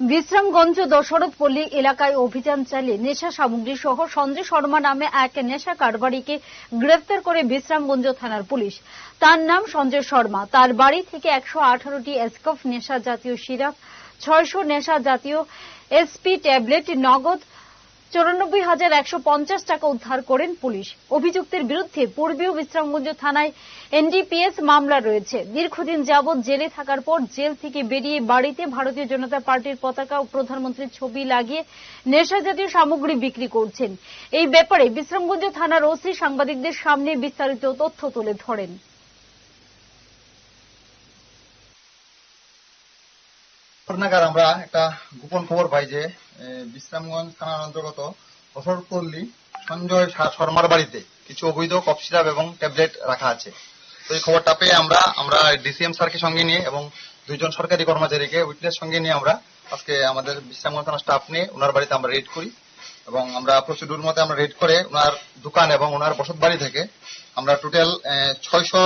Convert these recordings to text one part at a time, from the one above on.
বিশ্রামগঞ্জ দশরথপল্লী এলাকায় অভিযান চালিয়ে নেশা সামগ্রী সহ সঞ্জয় শর্মা নামে এক নেশা কারবারিকে গ্রেফতার করে বিশ্রামগঞ্জ থানার পুলিশ। তার নাম সঞ্জয় শর্মা। তার বাড়ি থেকে একশো আঠারোটি এসকফ নেশা জাতীয় সিরাপ, ছয়শো নেশা জাতীয় এসপি ট্যাবলেট, নগদ চৌরানব্বই হাজার একশো পঞ্চাশ টাকা উদ্ধার করেন পুলিশ। অভিযুক্তের বিরুদ্ধে পূর্বীয় বিশ্রামগঞ্জ থানায় এনডিপিএস মামলা রয়েছে। দীর্ঘদিন যাবৎ জেলে থাকার পর জেল থেকে বেরিয়ে বাড়িতে ভারতীয় জনতা পার্টির পতাকা ও প্রধানমন্ত্রীর ছবি লাগিয়ে নেশা জাতীয় সামগ্রী বিক্রি করছেন। এই ব্যাপারে বিশ্রামগঞ্জ থানার ওসি সাংবাদিকদের সামনে বিস্তারিত তথ্য তুলে ধরেন। নাগার আমরা একটা গোপন খবর পাই যে বিশ্রামগঞ্জ থানার অন্তর্গত বসরপল্লী সঞ্জয় শর্মার বাড়িতে কিছু অবৈধ কফ সিরাপ এবং ট্যাবলেট রাখা আছে। তো এই খবরটা পেয়ে আমরা আমরা ডিসিএম স্যারকে সঙ্গে নিয়ে এবং দুইজন সরকারি কর্মচারীকে উইটনেস সঙ্গে নিয়ে আমরা আজকে আমাদের বিশ্রামগঞ্জ থানার স্টাফ নিয়ে ওনার বাড়িতে আমরা রেড করি এবং আমরা প্রসিডিউর মতে আমরা রেড করে ওনার দোকান এবং ওনার বসত বাড়ি থেকে আমরা টোটাল ছয়শো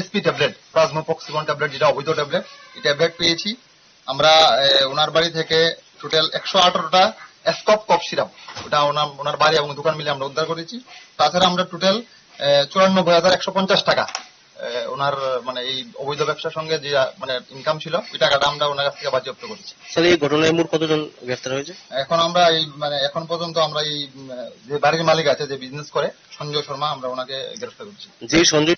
এসপি ট্যাবলেট প্লাজমোপক্সিবন ট্যাবলেট যেটা অবৈধ ট্যাবলেট এই ট্যাবলেট পেয়েছি। আমরা ওনার বাড়ি থেকে টোটাল একশো আঠারোটা স্কপ কপ সিরাপ ওটা ওনার ওনার বাড়ি এবং দোকান মিলে আমরা উদ্ধার করেছি। তাছাড়া আমরা টোটাল চুরানব্বই হাজার একশো পঞ্চাশ টাকা ওনার মানে এই অবৈধ ব্যবসার সঙ্গে যে মানে ইনকাম ছিল ওই টাকাটা আমরা ওনার কাছ থেকে বাজেয়াপ্ত করেছি। স্যার এই ঘটনায় মোট কতজন গ্রেফতার হয়েছে? এখন আমরা এই মানে এখন পর্যন্ত আমরা এই যে বাড়ির মালিক আছে যে বিজনেস করে সঞ্জয় শর্মা আমরা ওনাকে গ্রেফতার করছি। যে সঞ্জয়